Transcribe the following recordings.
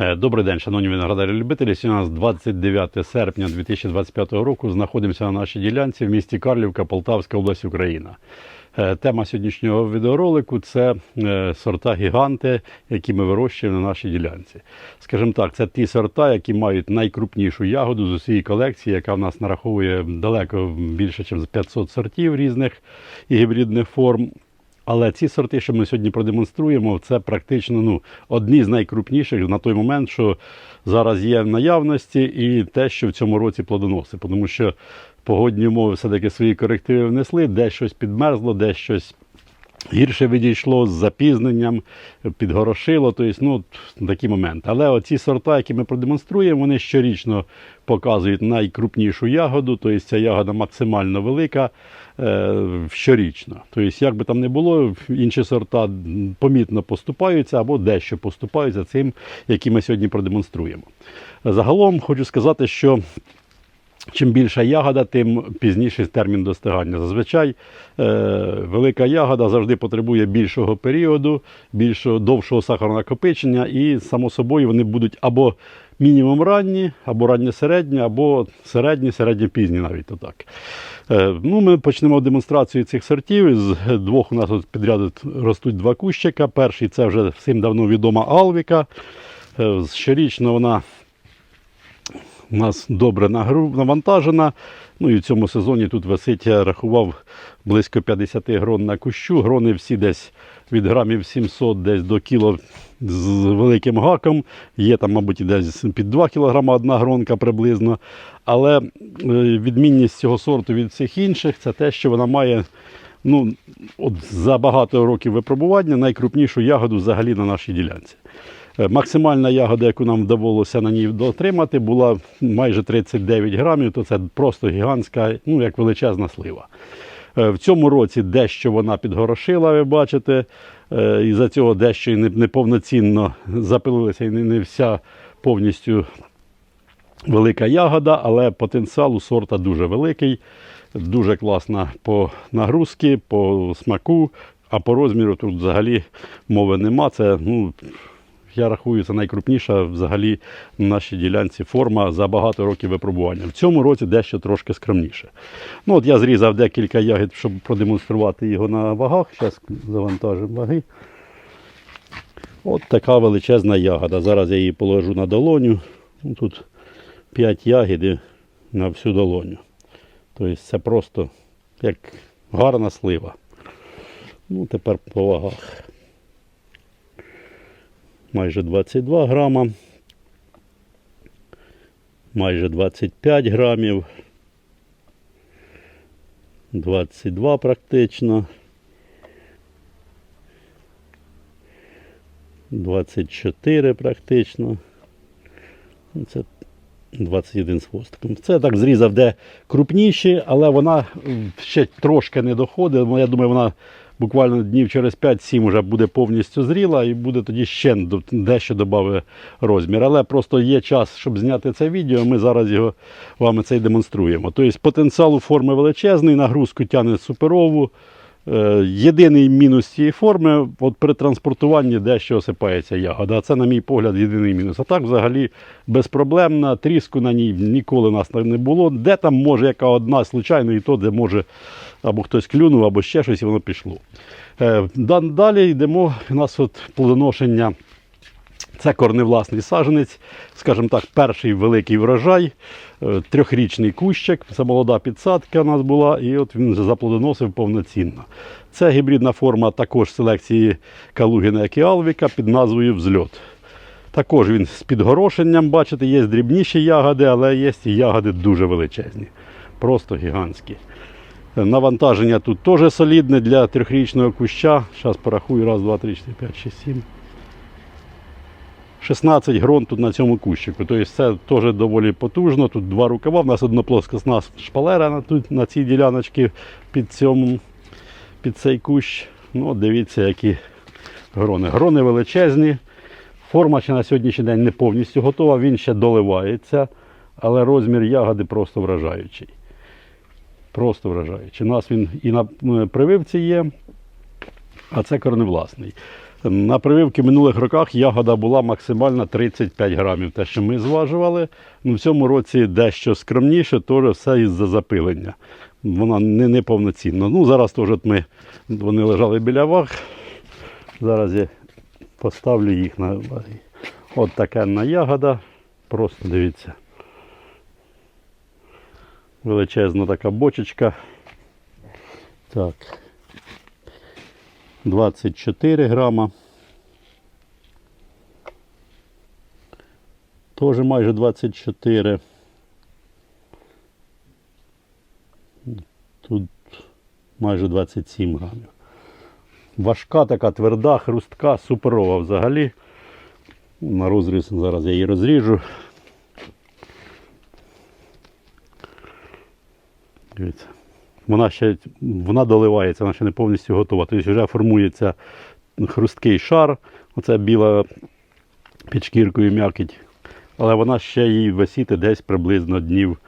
Е, Добрий день, шановні виноградарі-любителі. Сьогодні у нас 29 серпня 2025 року. Знаходимося на нашій ділянці в місті Карлівка, Полтавська область, Україна. Е, Тема сьогоднішнього відеоролику це е, сорта гіганти, які ми вирощуємо на нашій ділянці. Скажімо так, це ті сорта, які мають найкрупнішу ягоду з усієї колекції, яка в нас нараховує далеко більше, ніж 500 сортів різних і гібридних форм. Але ці сорти, що ми сьогодні продемонструємо, це практично ну, одні з найкрупніших на той момент, що зараз є в наявності, і те, що в цьому році плодоносить. Тому що погодні умови все-таки свої корективи внесли, де щось підмерзло, де щось гірше відійшло з запізненням, підгорошило. Тобто, ну, такі моменти. Але оці сорта, які ми продемонструємо, вони щорічно показують найкрупнішу ягоду, тобто ця ягода максимально велика е, щорічно. Тобто, як би там не було, інші сорта помітно поступаються або дещо поступаються цим, які ми сьогодні продемонструємо. Загалом хочу сказати, що Чим більша ягода, тим пізніший термін достигання. Зазвичай е, велика ягода завжди потребує більшого періоду, більшого довшого сахаронакопичення, і, само собою, вони будуть або мінімум ранні, або ранньо-середні, або середні, середньо-пізні навіть отак. Е, ну, ми почнемо демонстрацію цих сортів. З двох у нас тут підряд ростуть два кущика. Перший це вже всім давно відома Алвіка. Е, щорічно вона у нас добре навантажена. Ну і в цьому сезоні тут висить, я рахував близько 50 грон на кущу. Грони всі десь від грамів 700 десь до кіло з великим гаком. Є там, мабуть, десь під 2 кг одна гронка приблизно. Але е, відмінність цього сорту від всіх інших це те, що вона має ну, от за багато років випробування найкрупнішу ягоду взагалі на нашій ділянці. Е, Максимальна ягода, яку нам вдавалося на ній дотримати, була майже 39 грамів, то це просто гігантська, ну як величезна слива. Е, В цьому році дещо вона підгорошила, ви бачите, е, і за цього дещо неповноцінно запилилася і не, вся повністю велика ягода, але потенціал у сорта дуже великий, дуже класна по нагрузки, по смаку, а по розміру тут взагалі мови нема. Це, ну, я рахую, це найкрупніша взагалі на нашій ділянці форма за багато років випробування. В цьому році дещо трошки скромніше. Ну, от я зрізав декілька ягід, щоб продемонструвати його на вагах. Зараз завантажимо ваги. От така величезна ягода. Зараз я її положу на долоню. Ну, тут 5 ягід на всю долоню. Тобто це просто як гарна слива. Ну, тепер по вагах. Майже 22 грама. Майже 25 грамів. 22 практично. 24 практично. Ну, Це 21 з хвостиком. Це так зрізав, де крупніші, але вона ще трошки не доходить. Я думаю, вона буквально днів через 5-7 вже буде повністю зріла і буде тоді ще дещо додати розмір. Але просто є час, щоб зняти це відео. Ми зараз його вам це і демонструємо. Тобто потенціал у форми величезний, нагрузку тягне суперову. Е, Єдиний мінус цієї форми, от при транспортуванні дещо осипається ягода. Це, на мій погляд, єдиний мінус. А так взагалі безпроблемна, тріску на ній ніколи нас не було. Де там може яка одна, случайно, і то, де може або хтось клюнув, або ще щось, і воно пішло. Е, Далі йдемо. У нас от плодоношення. Це корневласний саженець, скажімо так, перший великий врожай, е, трьохрічний кущик, це молода підсадка у нас була, і от він заплодоносив повноцінно. Це гібридна форма також селекції Калугіна, як і Алвіка під назвою Взльот. Також він з підгорошенням, бачите, є дрібніші ягоди, але є і ягоди дуже величезні, просто гігантські. Е, Навантаження тут теж солідне для трьохрічного куща. Зараз порахую, раз, два, три, чотири, п'ять, шість, сім. 16 грон тут на цьому кущику. Тобто це теж доволі потужно. Тут два рукава. У нас одноплоскосна шпалера на, тут, на цій діляночці під, цьому, під цей кущ. Ну, дивіться, які грони. Грони величезні. Форма ще на сьогоднішній день не повністю готова, він ще доливається, але розмір ягоди просто вражаючий. Просто вражаючий. У нас він і на е, прививці є, а це корневласний. На прививки в минулих роках ягода була максимально 35 грамів. Те, що ми зважували. Ну, в цьому році дещо скромніше, теж все із-за запилення. Вона не, не повноцінна. Ну, зараз теж от ми, вони лежали біля ваг. Зараз я поставлю їх на ваги. От така ягода. Просто дивіться. Величезна така бочечка. Так. 24 грама. Тоже майже 24. Тут майже 27 грамів. Важка така тверда, хрустка, суперова взагалі. На розріз зараз я її розріжу. Дивіться. Вона ще вона доливається, вона ще не повністю готова. Тобто вже формується хрусткий шар, оце біла під шкіркою м'якіть. Але вона ще їй висіти десь приблизно днів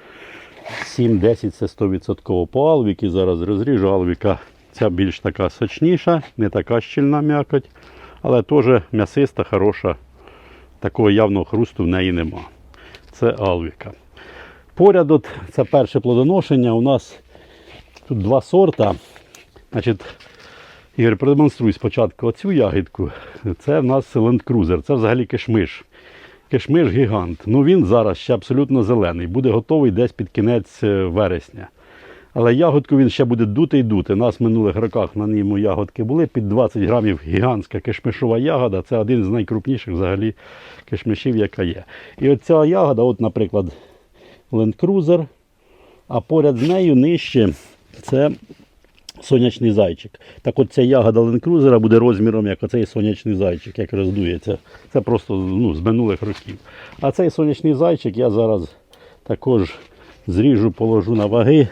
7-10 це 100% по алвіки. Зараз розріжу алвіка. Ця більш така сочніша, не така щільна м'якоть, але теж м'ясиста, хороша. Такого явного хрусту в неї нема. Це алвіка. Поряд, от, це перше плодоношення. У нас тут два сорта. Значить, Ігор, продемонструй спочатку оцю ягідку. Це в нас Land Cruiser, це взагалі кишмиш. Кишмиш гігант. Ну він зараз ще абсолютно зелений. Буде готовий десь під кінець е, вересня. Але ягодку він ще буде дути і дути. У нас в минулих роках на ньому ягодки були під 20 грамів гігантська кишмишова ягода. Це один з найкрупніших взагалі кишмишів, яка є. І оця ягода, от, наприклад, Land Cruiser, а поряд з нею нижче це сонячний зайчик. Так от ця ягода Cruiser буде розміром, як оцей сонячний зайчик, як роздується. Це просто ну, з минулих років. А цей сонячний зайчик я зараз також зріжу, положу на ваги.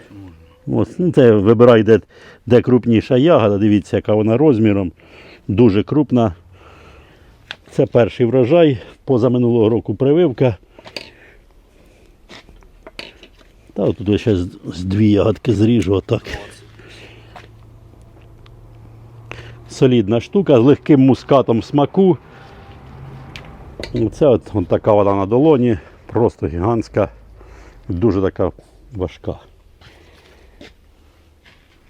Ось, ну, це вибирай, де, де крупніша ягода. Дивіться, яка вона розміром. Дуже крупна. Це перший врожай. Позаминулого року прививка. Та тут я ще з, дві ягодки зріжу отак. Солідна штука з легким мускатом смаку. Це от, от така вона на долоні, просто гігантська, дуже така важка.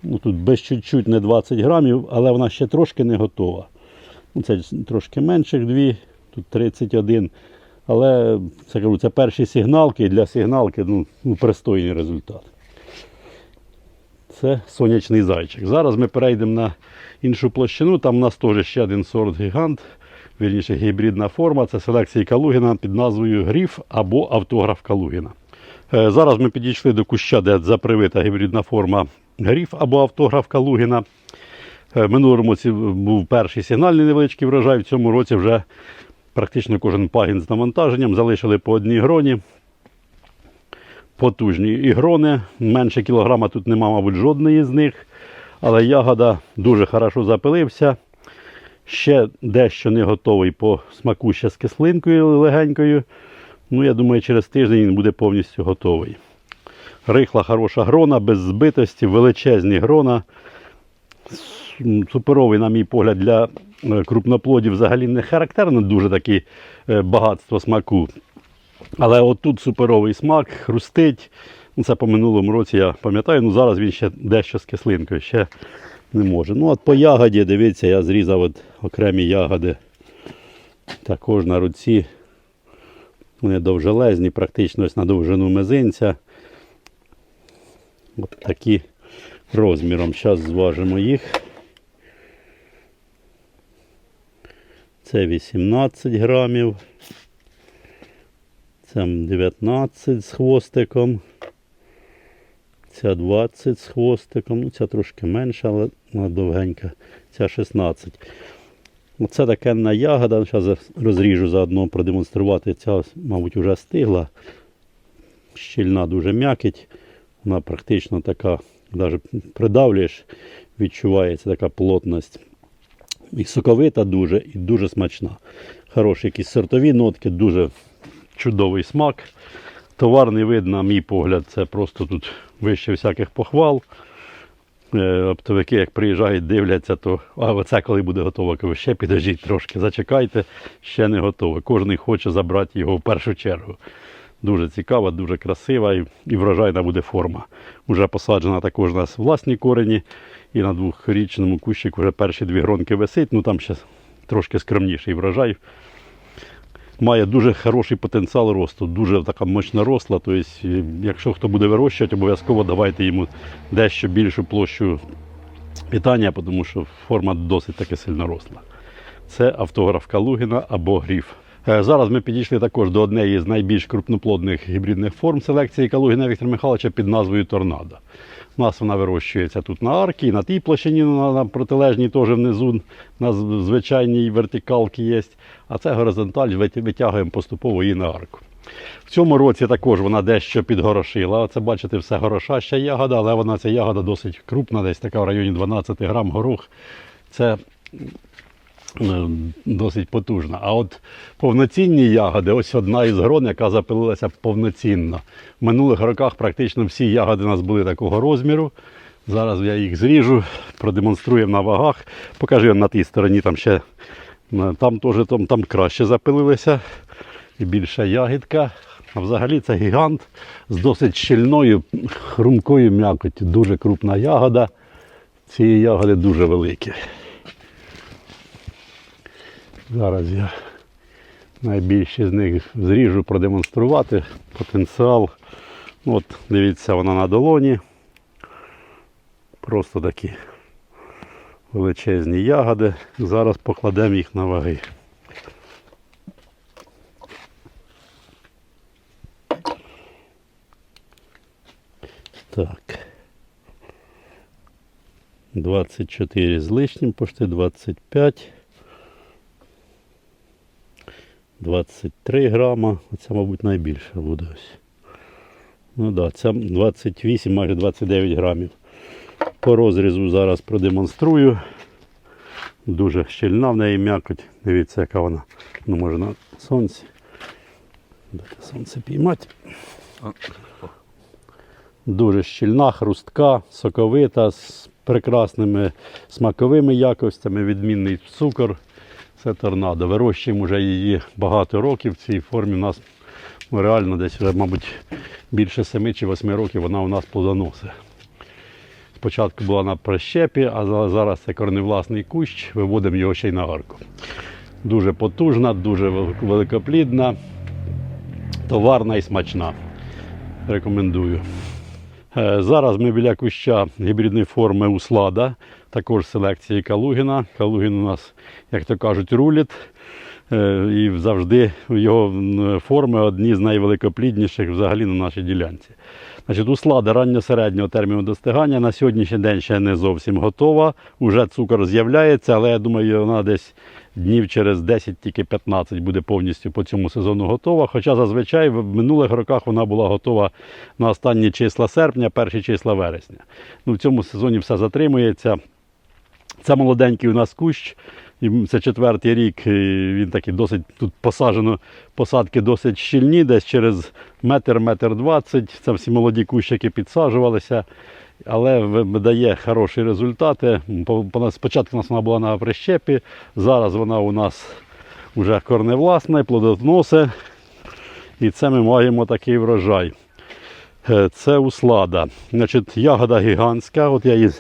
Ну, тут без чуть-чуть не 20 грамів, але вона ще трошки не готова. Ну, це трошки менших дві, тут 31. Але це, кажу, це перші сигналки і для сигналки ну, ну, пристойний результат. Це сонячний зайчик. Зараз ми перейдемо на іншу площину. Там у нас теж ще один сорт гігант, вірніше гібридна форма. Це селекція Калугіна під назвою Гріф або автограф Калугіна. Е, Зараз ми підійшли до куща, де запривита гібридна форма Гріф або автограф Калугіна. Е, В минулому році був перший сигнальний невеличкий врожай. В цьому році вже практично кожен пагін з навантаженням. Залишили по одній гроні. Потужні і грони. Менше кілограма тут нема, мабуть, жодної з них. Але ягода дуже хорошо запилився. Ще дещо не готовий по смаку ще з кислинкою легенькою. Ну, я думаю, через тиждень він буде повністю готовий. Рихла хороша грона, без збитості, величезні грона. Суперовий, на мій погляд, для е, крупноплодів взагалі не характерно дуже таке багатство смаку. Але отут суперовий смак, хрустить. Ну, це по минулому році я пам'ятаю, ну зараз він ще дещо з кислинкою, ще не може. Ну от по ягоді, дивіться, я зрізав от окремі ягоди. Також на руці. Вони довжелезні, практично ось на довжину мизинця. От такі розміром. Зараз зважимо їх. Це 18 грамів. Це 19 з хвостиком. Ця 20 з хвостиком. Ну, ця трошки менша, але довгенька. Ця 16. Оце такенна ягода. Зараз розріжу заодно продемонструвати. Ця, мабуть, вже стигла. Щільна дуже м'якіть. Вона практично така, навіть придавлюєш, відчувається така плотність. І соковита дуже, і дуже смачна. Хороші якісь сортові нотки, дуже чудовий смак. Товарний вид, на мій погляд, це просто тут вище всяких похвал. Е, Оптовики, як приїжджають, дивляться, то а оце коли буде готово, кажу, ще підождіть трошки, зачекайте, ще не готове. Кожен хоче забрати його в першу чергу. Дуже цікава, дуже красива і, і врожайна буде форма. Уже посаджена також у нас власні корені. І на двохрічному кущику вже перші дві гронки висить, ну там ще трошки скромніший врожай. Має дуже хороший потенціал росту, дуже така мощна росла. Тобто, якщо хто буде вирощувати, обов'язково давайте йому дещо більшу площу питання, тому що форма досить таки сильно росла. Це автограф Калугіна або гріф. Е, Зараз ми підійшли також до однієї з найбільш крупноплодних гібридних форм селекції Калугіна Віктора Михайловича під назвою Торнадо. У нас вона вирощується тут на аркі, і на тій площині, на, протилежній теж внизу, на звичайній вертикалки є. А це горизонталь витягуємо поступово її на арку. В цьому році також вона дещо підгорошила. Оце бачите, все горошаща ягода, але вона ця ягода досить крупна, десь така в районі 12 грам горох. Це досить потужна. А от повноцінні ягоди, ось одна із грон, яка запилилася повноцінно. В минулих роках практично всі ягоди у нас були такого розміру. Зараз я їх зріжу, продемонструємо на вагах. Покажу на тій стороні, там ще е, там теж там, там краще запилилися і більша ягідка. А взагалі це гігант з досить щільною, хрумкою м'якоттю. Дуже крупна ягода. Ці ягоди дуже великі. Зараз я найбільші з них зріжу продемонструвати потенціал. Ну, От, дивіться, вона на долоні. Просто такі величезні ягоди. Зараз покладемо їх на ваги. Так. 24 з лишнім, почти 25. 23 грама. Оце, мабуть, найбільше буде ось. Ну да, це 28, майже 29 грамів. По розрізу зараз продемонструю. Дуже щільна в неї м'якоть. Дивіться, яка вона. Ну, може на сонці. Дайте сонце піймати. Дуже щільна, хрустка, соковита, з прекрасними смаковими якостями, відмінний цукор. Це торнадо. Вирощуємо вже її багато років. В цій формі у нас ну, реально десь вже, мабуть, більше 7 чи 8 років вона у нас плодоносить. Спочатку була на прищепі, а зараз це корневласний кущ, виводимо його ще й на арку. Дуже потужна, дуже великоплідна, товарна і смачна. Рекомендую. Е, Зараз ми біля куща гібридної форми услада, також селекції Калугіна. Калугін у нас, як то кажуть, руліт. Е, І завжди його форми одні з найвеликоплідніших взагалі на нашій ділянці. Значить, услада ранньо-середнього терміну достигання на сьогоднішній день ще не зовсім готова. Уже цукор з'являється, але я думаю, вона десь днів через 10, тільки 15 буде повністю по цьому сезону готова. Хоча зазвичай в минулих роках вона була готова на останні числа серпня, перші числа вересня. Ну, в цьому сезоні все затримується. Це молоденький у нас кущ. Це четвертий рік. і Він такий досить тут посаджено, посадки досить щільні, десь через метр, метр двадцять. Це всі молоді кущики підсаджувалися. Але видає хороші результати. По- по- Спочатку у нас вона була на прищепі, зараз вона у нас вже корневласна, плодоносить. І це ми маємо такий врожай. Е, Це услада. Значить, ягода гігантська. От я її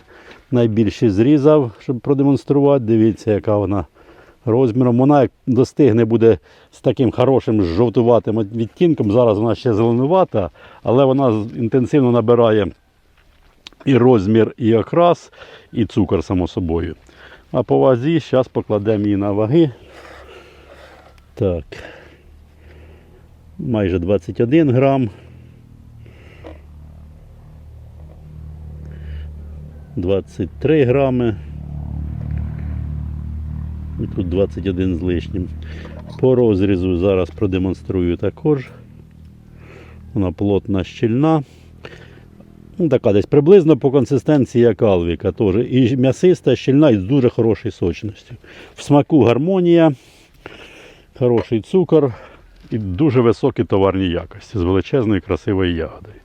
найбільше зрізав, щоб продемонструвати. Дивіться, яка вона розміром. Вона як достигне буде з таким хорошим жовтуватим відтінком. Зараз вона ще зеленувата, але вона інтенсивно набирає і розмір, і окрас, і цукор, само собою. А по вазі зараз покладемо її на ваги. Так. Майже 21 грам. 23 грами. І тут 21 з лишнім. По розрізу зараз продемонструю також. Вона плотна, щільна. Ну, така десь приблизно по консистенції як алвіка теж. І м'ясиста, щільна і з дуже хорошою сочністю. В смаку гармонія, хороший цукор і дуже високі товарні якості з величезною красивою ягодою.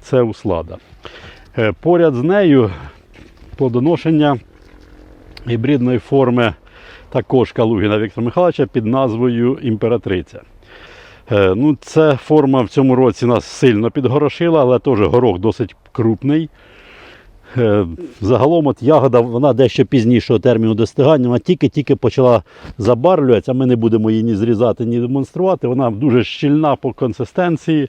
Це услада. Е, Поряд з нею плодоношення гібридної форми також Калугіна Віктора Михайловича під назвою Імператриця. Е, Ну, ця форма в цьому році нас сильно підгорошила, але теж горох досить крупний. Е, Загалом от ягода вона дещо пізнішого терміну достигання, вона тільки-тільки почала забарвлюватися, ми не будемо її ні зрізати, ні демонструвати. Вона дуже щільна по консистенції,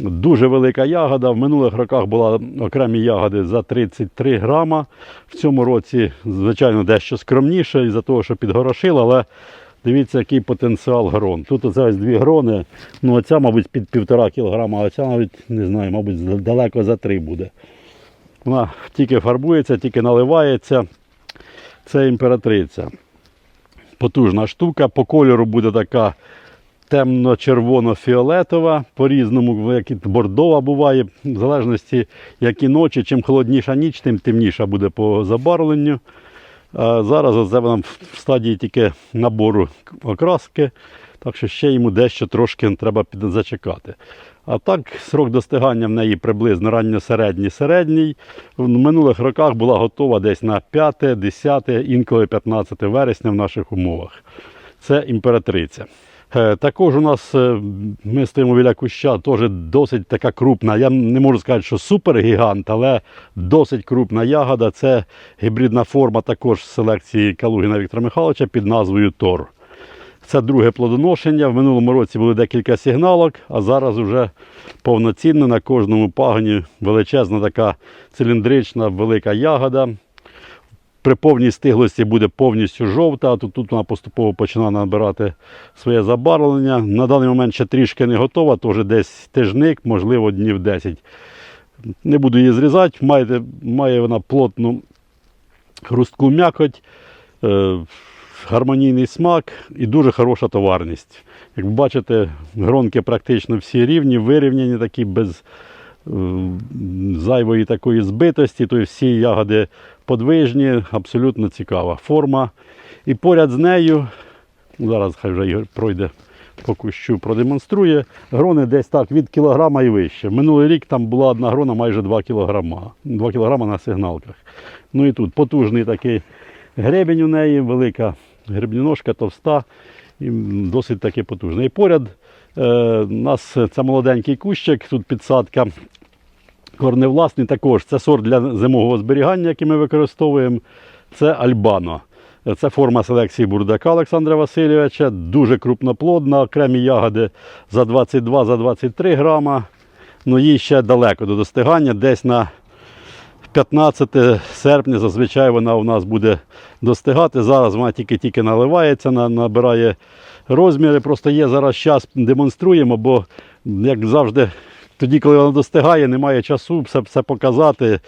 дуже велика ягода. В минулих роках була окремі ягоди за 33 грама. В цьому році, звичайно, дещо скромніше із-за того, що підгорошило, але дивіться, який потенціал грон. Тут ось дві грони. Ну, оця, мабуть, під півтора кілограма, а оця навіть не знаю, мабуть, далеко за три буде. Вона тільки фарбується, тільки наливається. Це імператриця. Потужна штука. По кольору буде така темно-червоно-фіолетова, по-різному, як і бордова буває, в залежності, які ночі, чим холодніша ніч, тим темніша буде по забарвленню. А зараз оце вона в стадії тільки набору окраски, так що ще йому дещо трошки треба зачекати. А так, срок достигання в неї приблизно ранньосередній середній. В минулих роках була готова десь на 5, 10, інколи 15 вересня в наших умовах. Це імператриця. Е, Також у нас е, ми стоїмо біля куща, теж досить така крупна. Я не можу сказати, що супергігант, але досить крупна ягода. Це гібридна форма також селекції Калугіна Віктора Михайловича під назвою Тор. Це друге плодоношення. В минулому році були декілька сигналок, а зараз вже повноцінно на кожному пагоні величезна така циліндрична велика ягода. При повній стиглості буде повністю жовта, а тут, вона поступово починає набирати своє забарвлення. На даний момент ще трішки не готова, теж десь тижник, можливо, днів 10. Не буду її зрізати, має, має вона плотну хрустку м'якоть, е, гармонійний смак і дуже хороша товарність. Як ви бачите, гронки практично всі рівні, вирівняні, такі без зайвої такої збитості, тобто всі ягоди подвижні, абсолютно цікава форма. І поряд з нею, зараз хай вже Ігор пройде по кущу, продемонструє, грони десь так від кілограма і вище. Минулий рік там була одна грона майже 2 кілограма. 2 кілограма на сигналках. Ну і тут потужний такий гребень у неї, велика гребніножка, товста і досить таки потужна. І поряд у нас це молоденький кущик, тут підсадка корневласний також. Це сорт для зимового зберігання, який ми використовуємо. Це Альбано. Це форма селекції бурдака Олександра Васильовича. Дуже крупноплодна, окремі ягоди за 22-23 грама. Ну їй ще далеко до достигання, десь на 15 серпня зазвичай вона у нас буде достигати. Зараз вона тільки-тільки наливається, на- набирає розміри. Просто є зараз час демонструємо, бо як завжди, тоді, коли вона достигає, немає часу все, все показати.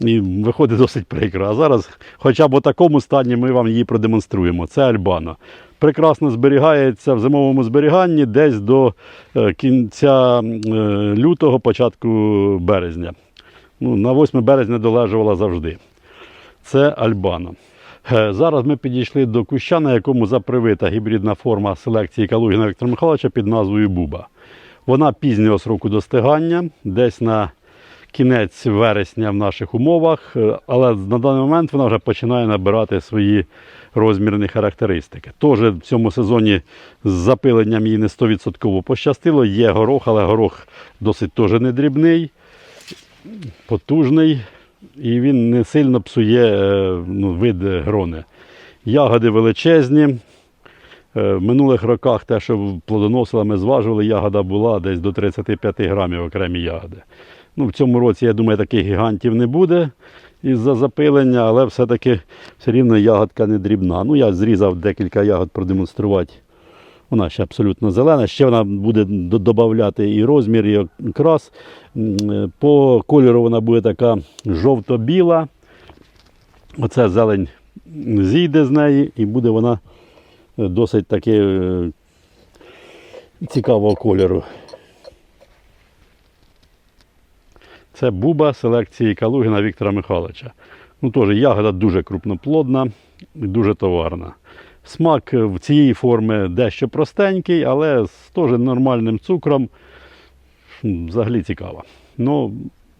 І виходить досить прикро. А зараз, хоча б у такому стані, ми вам її продемонструємо. Це Альбано. Прекрасно зберігається в зимовому зберіганні десь до е, кінця е, лютого, початку березня. Ну, на 8 березня долежувала завжди. Це Альбано. Е, Зараз ми підійшли до куща, на якому запривита гібридна форма селекції Калугіна Віктора Михайловича під назвою Буба. Вона пізнього сроку достигання, десь на кінець вересня в наших умовах, е, але на даний момент вона вже починає набирати свої розмірні характеристики. Теж в цьому сезоні з запиленням їй не 100% пощастило. Є горох, але горох досить теж не дрібний, потужний і він не сильно псує е, ну, вид грони. Ягоди величезні. Е, В минулих роках те, що плодоносили, ми зважували, ягода була десь до 35 грамів окремі ягоди. Ну, в цьому році, я думаю, таких гігантів не буде із-за запилення, але все-таки все рівно ягодка не дрібна. Ну, я зрізав декілька ягод продемонструвати. Вона ще абсолютно зелена. Ще вона буде до- додавати і розмір, і окрас. Е, По кольору вона буде така жовто-біла. Оце зелень зійде з неї і буде вона е, досить таки е, цікавого кольору. Це буба селекції Калугіна Віктора Михайловича. Ну, теж ягода дуже крупноплодна і дуже товарна. Смак в цієї форми дещо простенький, але з теж нормальним цукром. Взагалі цікаво. Ну,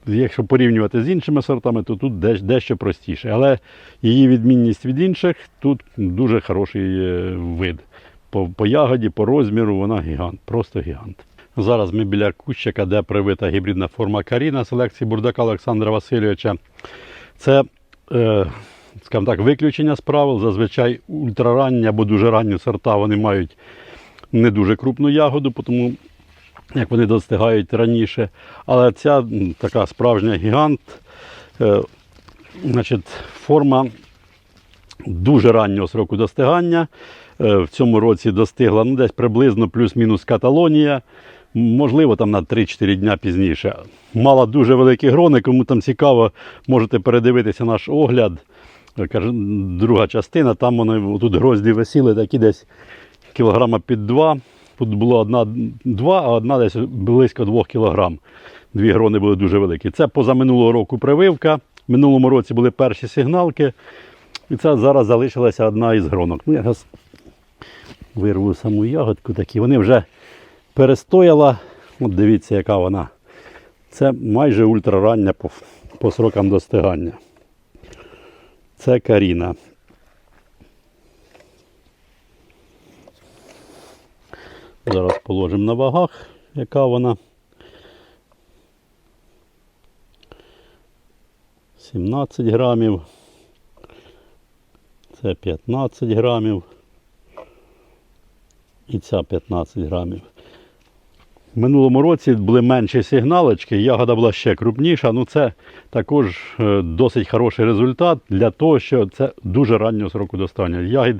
якщо порівнювати з іншими сортами, то тут дещо простіше. Але її відмінність від інших тут дуже хороший е, вид. По, по ягоді, по розміру вона гігант, просто гігант. Зараз ми біля кущика, де привита гібридна форма Каріна селекції бурдака Олександра Васильовича. Це, е, скажімо так, виключення з правил. Зазвичай ультраранні або дуже ранні сорта вони мають не дуже крупну ягоду, тому як вони достигають раніше. Але ця така справжня гігант, е, значить, форма дуже раннього сроку достигання. Е, В цьому році достигла ну, десь приблизно плюс-мінус Каталонія. Можливо, там на 3-4 дня пізніше. Мала дуже великі грони. Кому там цікаво, можете передивитися наш огляд. Друга частина, там вони тут грозді висіли такі десь кілограма під два. Тут було одна два, а одна десь близько двох кілограм. Дві грони були дуже великі. Це позаминулого року прививка. В минулому році були перші сигналки. І це зараз залишилася одна із гронок. Ну, я зараз вирву саму ягодку такі. Вони вже перестояла. От дивіться, яка вона. Це майже ультрарання по, по срокам достигання. Це Каріна. Зараз положимо на вагах, яка вона. 17 грамів. Це 15 грамів. І ця 15 грамів. В минулому році були менші сигналочки, ягода була ще крупніша. Ну це також е, досить хороший результат для того, що це дуже раннього сроку достання. Ягід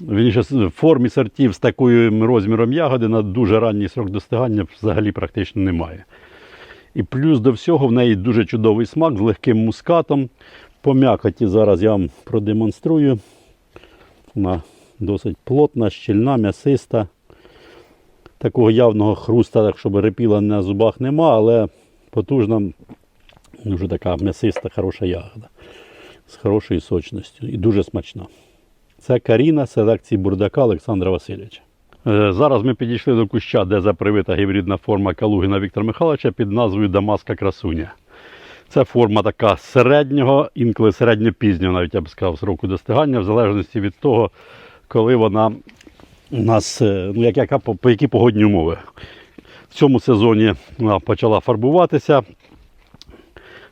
в формі сортів з таким розміром ягоди на дуже ранній срок достигання взагалі практично немає. І плюс до всього в неї дуже чудовий смак з легким мускатом. По м'якоті зараз я вам продемонструю. Вона досить плотна, щільна, м'ясиста. Такого явного хруста, так щоб репіла на зубах нема, але потужна, дуже така м'ясиста, хороша ягода. З хорошою сочністю і дуже смачна. Це Каріна з селекції бурдака Олександра Васильовича. Е, Зараз ми підійшли до куща, де запривита гібридна форма Калугіна Віктора Михайловича під назвою Дамаска Красуня. Це форма така середнього, інколи середньопізнього, навіть я б сказав, сроку достигання, в залежності від того, коли вона у нас, е, ну, як, яка, по, які погодні умови. В цьому сезоні вона почала фарбуватися.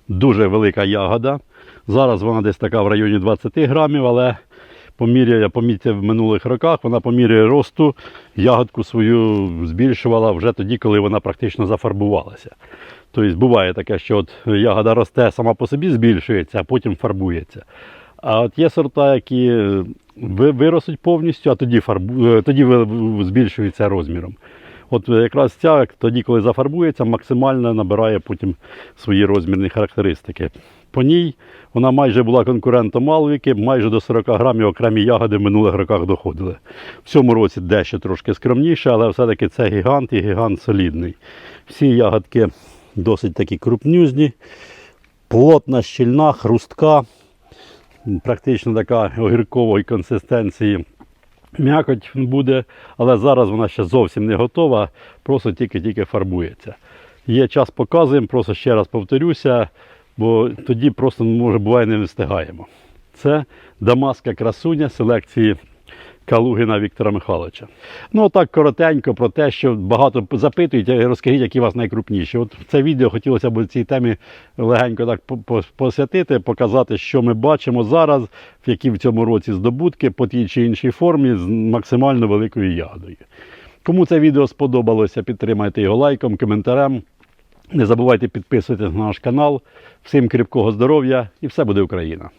Дуже велика ягода. Зараз вона десь така в районі 20 грамів, але по мірі, я помітив в минулих роках, вона по мірі росту ягодку свою збільшувала вже тоді, коли вона практично зафарбувалася. Тобто буває таке, що от ягода росте сама по собі збільшується, а потім фарбується. А от є сорта, які е, виростуть повністю, а тоді, фарбу... е, тоді збільшуються розміром. От якраз ця, тоді, коли зафарбується, максимально набирає потім свої розмірні характеристики. По ній вона майже була конкурентом Малвіки, майже до 40 грамів окремі ягоди в минулих роках доходили. В цьому році дещо трошки скромніше, але все-таки це гігант і гігант солідний. Всі ягодки досить такі крупнюзні, плотна, щільна, хрустка, практично така огіркової консистенції. М'якоть буде, але зараз вона ще зовсім не готова, просто тільки-тільки фарбується. Є час показуємо, просто ще раз повторюся, бо тоді просто може буває не встигаємо. Це Дамаска красуня селекції Калугіна Віктора Михайловича. Ну так коротенько про те, що багато запитують, розкажіть, які у вас найкрупніші. От це відео хотілося б цій темі легенько так по- по- посвятити, показати, що ми бачимо зараз, які в цьому році здобутки по тій чи іншій формі з максимально великою ягодою. Кому це відео сподобалося, підтримайте його лайком, коментарем. Не забувайте підписуватися на наш канал. Всім кріпкого здоров'я і все буде Україна!